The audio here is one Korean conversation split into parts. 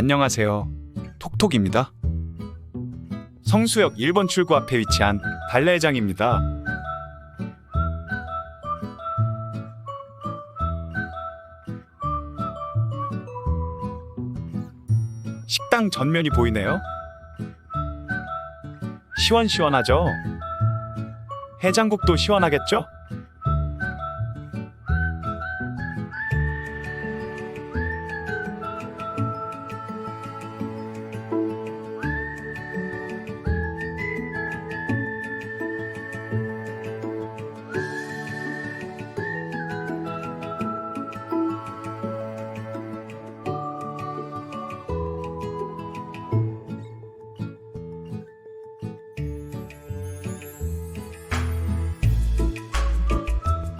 안녕하세요. 톡톡입니다. 성수역 1번 출구 앞에 위치한 발레장입니다. 식당 전면이 보이네요. 시원시원하죠? 해장국도 시원하겠죠?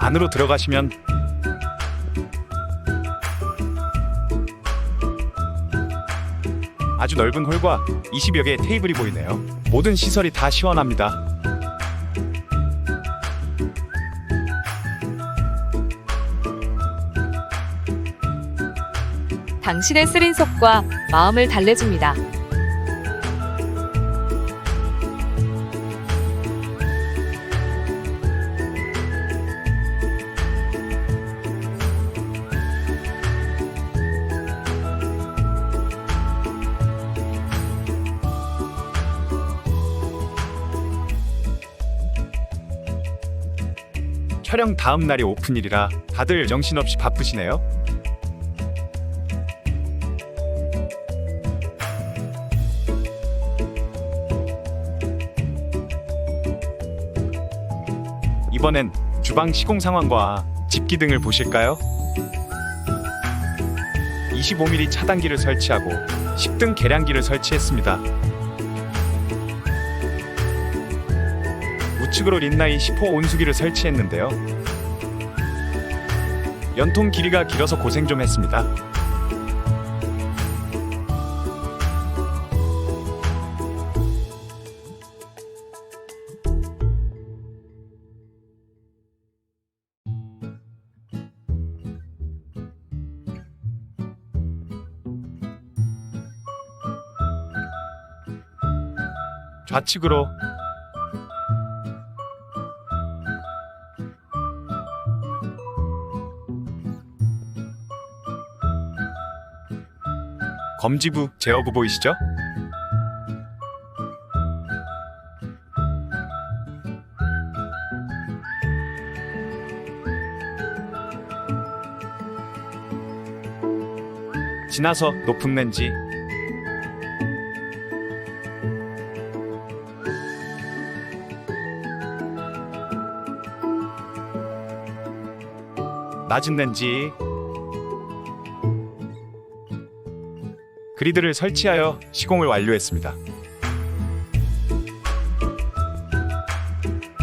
안으로 들어가시면 아주 넓은 홀과 20여 개의 테이블이 보이네요. 모든 시설이 다 시원합니다. 당신의 쓰린 속과 마음을 달래줍니다. 촬영 다음 날이 오픈일이라 다들 정신없이 바쁘시네요. 이번엔 주방 시공 상황과 집기 등을 보실까요? 25mm 차단기를 설치하고 10등 계량기를 설치했습니다. 우측으로 린나인 10호 온수기를 설치했는데요. 연통 길이가 길어서 고생 좀 했습니다. 좌측으로 검지부 제어부 보이시죠? 지나서 높은 렌지 낮은 렌지 그리드를 설치하여 시공을 완료했습니다.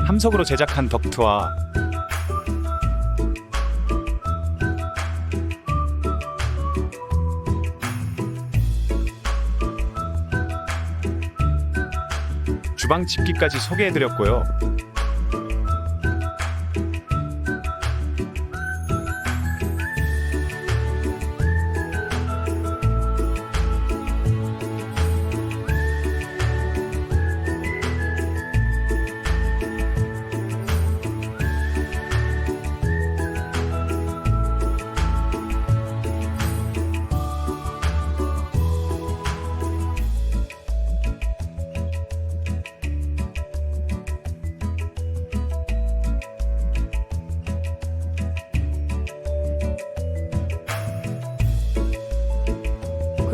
함석으로 제작한 덕트와 주방 집기까지 소개해드렸고요.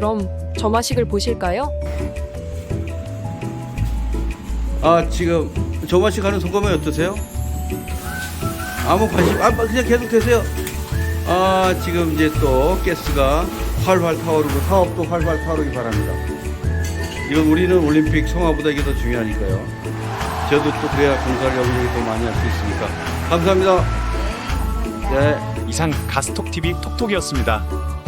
그럼 점화식을 보실까요? 아 지금 조마씨 가는 소감이 어떠세요? 아무 관심 아 그냥 계속 되세요. 아 지금 이제 또 가스가 활활 타오르고 사업도 활활 타오르기 바랍니다. 이건 우리는 올림픽 성화보다 이게 더 중요하니까요. 저도 또 그래야 공사를 여기저기 더 많이 할 수 있으니까 감사합니다. 네. 이상 가스톡 TV 톡톡이었습니다.